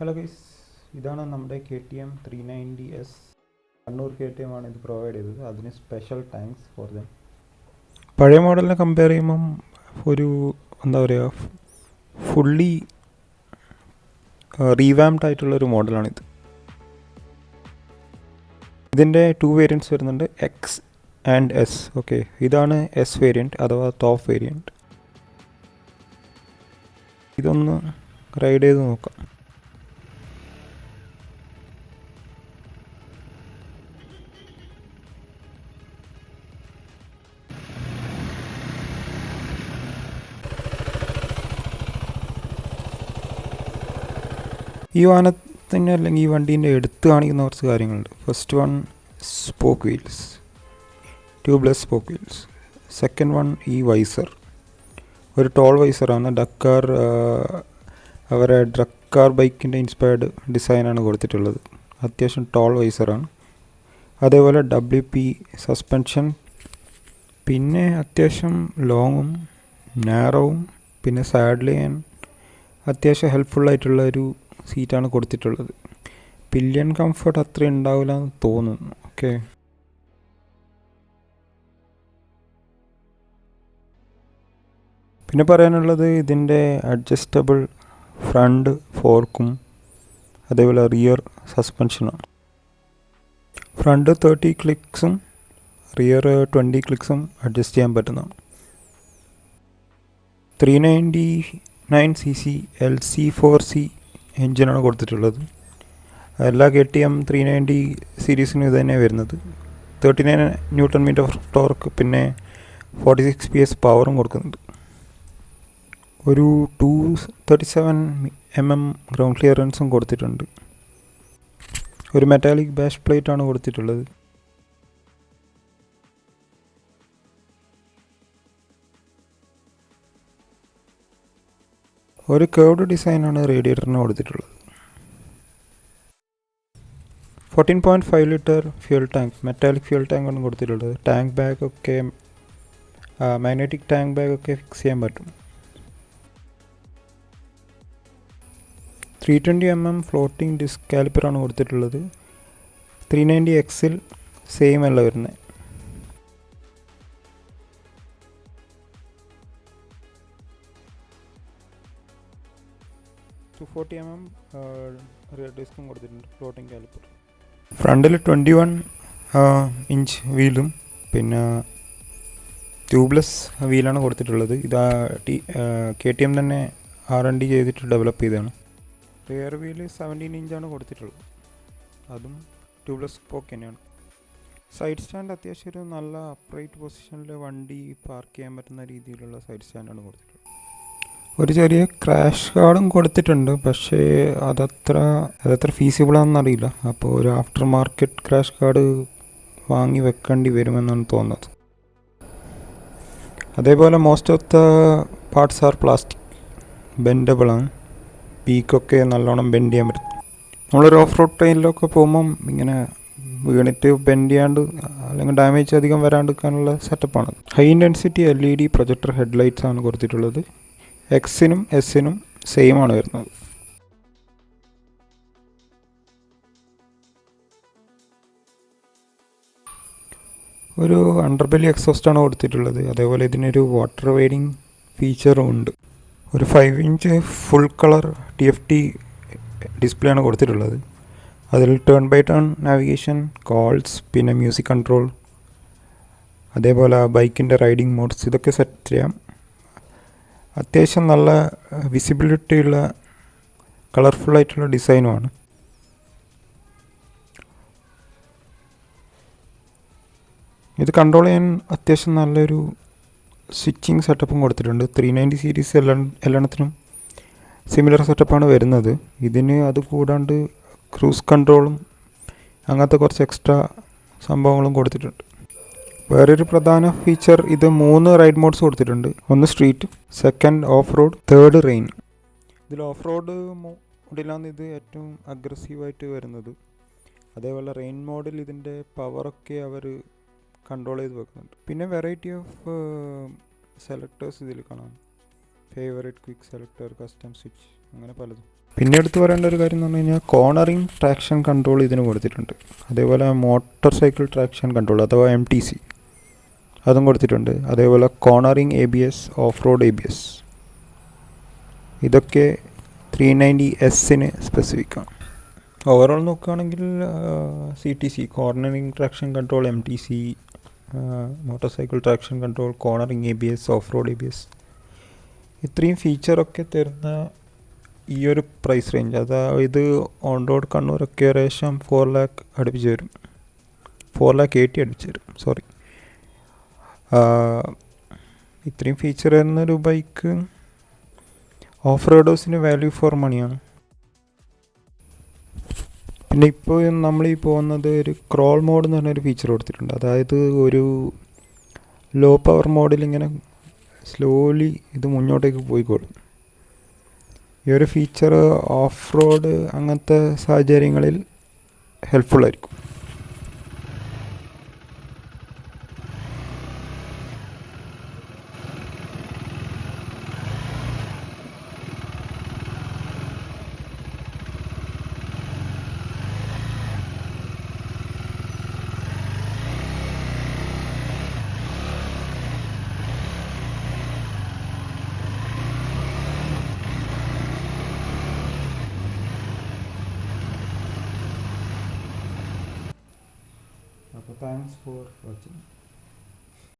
Hello guys ഇതാണ് നമ്മുടെ K T M three ninety S Kannur K T M ആണ് ഇത് പ്രൊവൈഡ് ചെയ്തത്. അതിന് സ്പെഷ്യൽ താങ്ക്സ് ഫോർ ദം പഴയ മോഡലിനെ കമ്പയർ ചെയ്യുമ്പം ഒരു എന്താ പറയുക ഫുള്ളി റീവാംഡ് ആയിട്ടുള്ളൊരു മോഡലാണിത് ഇതിന്റെ ടു വേരിയന്റ്സ് വരുന്നുണ്ട് എക്സ് ആൻഡ് എസ് ഓക്കെ ഇതാണ് എസ് വേരിയന്റ് അഥവാ ടോപ്പ് വേരിയന്റ് ഇതൊന്ന് റൈഡ് ചെയ്ത് നോക്കാം. ഈ വാഹനത്തിന് അല്ലെങ്കിൽ ഈ വണ്ടീന്റെ എടുത്ത് കാണിക്കുന്ന കുറച്ച് കാര്യങ്ങളുണ്ട്. First one spoke wheels tubeless spoke wheels second one ഈ വൈസർ ഒരു ടോൾ വൈസറാണ് ഡക്കാർ അവരെ ഡക്കാർ ബൈക്കിന്റെ ഇൻസ്പയർഡ് ഡിസൈനാണ് കൊടുത്തിട്ടുള്ളത്. അത്യാവശ്യം ടോൾ വൈസറാണ് അതേപോലെ ഡബ്ല്യു പി സസ്പെൻഷൻ പിന്നെ അത്യാവശ്യം ലോങ്ങും നാറോവും പിന്നെ സാഡ്ലി ആൻഡ് അത്യാവശ്യം ഹെൽപ്ഫുള്ളായിട്ടുള്ള ഒരു സീറ്റാണ് കൊടുത്തിട്ടുള്ളത്. പില്യൺ കംഫർട്ട് അത്ര ഉണ്ടാവില്ല എന്ന് തോന്നുന്നു. ഓക്കെ പിന്നെ പറയാനുള്ളത് ഇതിന്റെ അഡ്ജസ്റ്റബിൾ ഫ്രണ്ട് ഫോർക്കും അതേപോലെ റിയർ സസ്പെൻഷനും ഫ്രണ്ട് തേർട്ടി ക്ലിക്സും റിയർ ട്വന്റി ക്ലിക്സും അഡ്ജസ്റ്റ് ചെയ്യാൻ പറ്റുന്നതാണ്. Three ninety nine C C L C four C എൻജിനാണ് കൊടുത്തിട്ടുള്ളത്. എല്ലാ K T M three ninety സീരീസിനും ഇത് തന്നെ വരുന്നത്. Thirty nine newton metre of torque പിന്നെ ഫോർട്ടി സിക്സ് പി എസ് പവറും കൊടുക്കുന്നുണ്ട്. ഒരു two thirty seven M M ground ക്ലിയറൻസും കൊടുത്തിട്ടുണ്ട്. ഒരു മെറ്റാലിക് ബാഷ് പ്ലേറ്റാണ് കൊടുത്തിട്ടുള്ളത്. ഒരു കേർഡ് ഡിസൈനാണ് റേഡിയേറ്ററിന് കൊടുത്തിട്ടുള്ളത്. Fourteen point five litre fuel tank metallic fuel ടാങ്കാണ് കൊടുത്തിട്ടുള്ളത്. ടാങ്ക് ബാഗ് ഒക്കെ മാഗ്നറ്റിക് ടാങ്ക് ബാഗ് ഒക്കെ ഫിക്സ് ചെയ്യാൻ പറ്റും. Three twenty M M floating disc കാലിപ്പറാണ് കൊടുത്തിട്ടുള്ളത്. ത്രീ നയന്റി എക്സിൽ സെയിം അല്ല വരുന്നത്. Two forty M M rear ഡിസ്കും കൊടുത്തിട്ടുണ്ട് ഫ്ലോട്ടിംഗ് കാലിപ്പർ ഫ്രണ്ടിൽ ട്വന്റി വൺ ഇഞ്ച് വീലും പിന്നെ ട്യൂബ്ലെസ് വീലാണ് കൊടുത്തിട്ടുള്ളത്. ഇത് ടി കെ ടി എം തന്നെ ആർ എൻ ഡി ചെയ്തിട്ട് ഡെവലപ്പ് ചെയ്തതാണ്. റിയർ വീൽ സെവന്റീൻ ഇഞ്ചാണ് കൊടുത്തിട്ടുള്ളത്. അതും ട്യൂബ്ലെസ് പോക്ക് തന്നെയാണ്. സൈഡ് സ്റ്റാൻഡ് അത്യാവശ്യം ഒരു നല്ല അപ്രൈറ്റ് പൊസിഷനിൽ വണ്ടി പാർക്ക് ചെയ്യാൻ പറ്റുന്ന രീതിയിലുള്ള സൈഡ് സ്റ്റാൻഡാണ് കൊടുത്തിട്ടുള്ളത്. ഒരു ചെറിയ ക്രാഷ് കാർഡും കൊടുത്തിട്ടുണ്ട്. പക്ഷേ അതത്ര അതത്ര ഫീസിബിളാണെന്ന് അറിയില്ല. അപ്പോൾ ഒരു ആഫ്റ്റർ മാർക്കറ്റ് ക്രാഷ് കാർഡ് വാങ്ങി വെക്കേണ്ടി വരുമെന്നാണ് തോന്നുന്നത്. അതേപോലെ most of the parts are plastic ബെൻഡബിളാണ് പീക്കൊക്കെ നല്ലോണം ബെൻഡ് ചെയ്യാൻ പറ്റും. നമ്മളൊരു ഓഫ് റോഡ് ട്രെയിനിലൊക്കെ പോകുമ്പം ഇങ്ങനെ വീണിട്ട് ബെൻഡ് ചെയ്യാണ്ട് അല്ലെങ്കിൽ ഡാമേജ് അധികം വരാണ്ടിരിക്കാനുള്ള സെറ്റപ്പാണ് high intensity L E D projector headlights ആണ് കൊടുത്തിട്ടുള്ളത്. എക്സിനും എസിനും സെയിം ആണ് വരുന്നത്. ഒരു അണ്ടർബെല്ലി ആണ് കൊടുത്തിട്ടുള്ളത്. അതേപോലെ ഇതിനൊരു വാട്ടർ വെയ്ഡിങ് ഫീച്ചറും ഉണ്ട്. ഒരു five inch full colour T F T display ആണ് കൊടുത്തിട്ടുള്ളത്. അതിൽ turn by turn navigation calls പിന്നെ മ്യൂസിക് കൺട്രോൾ അതേപോലെ ബൈക്കിന്റെ റൈഡിംഗ് മോഡ്സ് ഇതൊക്കെ സെറ്റ് ചെയ്യാം. അത്യാവശ്യം നല്ല വിസിബിലിറ്റിയുള്ള കളർഫുള്ളായിട്ടുള്ള ഡിസൈനുമാണ്. ഇത് കൺട്രോൾ ചെയ്യാൻ അത്യാവശ്യം നല്ലൊരു സ്വിച്ചിങ് സെറ്റപ്പും കൊടുത്തിട്ടുണ്ട്. ത്രീ നയന്റി സീരീസ് എല്ലാ എല്ലാത്തിനും സിമിലർ സെറ്റപ്പാണ് വരുന്നത്. ഇതിന് അത് കൂടാണ്ട് ക്രൂസ് കൺട്രോളും അങ്ങനത്തെ കുറച്ച് എക്സ്ട്രാ സംഭവങ്ങളും കൊടുത്തിട്ടുണ്ട്. വേറൊരു പ്രധാന ഫീച്ചർ ഇത് മൂന്ന് റൈഡ് മോഡ്സ് കൊടുത്തിട്ടുണ്ട്. ഒന്ന് street second off road third rain ഇതിൽ ഓഫ് റോഡ് മോഡിലാണ് ഇത് ഏറ്റവും അഗ്രസീവായിട്ട് വരുന്നത്. അതേപോലെ റെയിൻ മോഡിൽ ഇതിന്റെ പവറൊക്കെ അവർ കൺട്രോൾ ചെയ്ത് വെക്കുന്നുണ്ട്. പിന്നെ വെറൈറ്റി ഓഫ് സെലക്ടേഴ്സ് ഇതിൽ കാണാം. Favourite quick selector custom switch അങ്ങനെ പലതും. പിന്നെ എടുത്തു പറയേണ്ട ഒരു കാര്യം എന്ന് പറഞ്ഞു കഴിഞ്ഞാൽ കോർണറിങ് ട്രാക്ഷൻ കൺട്രോൾ ഇതിന് കൊടുത്തിട്ടുണ്ട്. അതേപോലെ മോട്ടോർ സൈക്കിൾ ട്രാക്ഷൻ കൺട്രോൾ അഥവാ എം ടി സി അതും കൊടുത്തിട്ടുണ്ട്. അതേപോലെ cornering A B S off road A B S ഇതൊക്കെ ത്രീ നയന്റി എസിന് സ്പെസിഫിക്കാണ് ഓവറോൾ നോക്കുകയാണെങ്കിൽ C T C cornering traction control M T C motorcycle traction control cornering A B S off road A B S ഇത്രയും ഫീച്ചറൊക്കെ തരുന്ന ഈ ഒരു price range അതായത് ഓൺ റോഡ് കണ്ണൂരൊക്കെ ഏകദേശം ഫോർ ലാക്ക് അടുപ്പിച്ച് വരും. ഫോർ ലാക്ക് എയ്റ്റി അടുപ്പിച്ച് വരും. സോറി ഇത്രയും ഫീച്ചർ വരുന്നൊരു ബൈക്ക് ഓഫ് റോഡേഴ്സിന് വാല്യൂ ഫോർ മണിയാണ് പിന്നെ ഇപ്പോൾ നമ്മൾ ഈ പോകുന്നത് ഒരു ക്രോൾ മോഡ് എന്ന് പറഞ്ഞൊരു ഫീച്ചർ കൊടുത്തിട്ടുണ്ട്. അതായത് ഒരു ലോ പവർ മോഡിൽ ഇങ്ങനെ സ്ലോലി ഇത് മുന്നോട്ടേക്ക് പോയിക്കോളും. ഈ ഒരു ഫീച്ചർ ഓഫ് റോഡ് അങ്ങനത്തെ സാഹചര്യങ്ങളിൽ ഹെൽപ്ഫുൾ ആയിരിക്കും അപ്പോൾ താങ്ക്സ് ഫോർ വാച്ചിങ്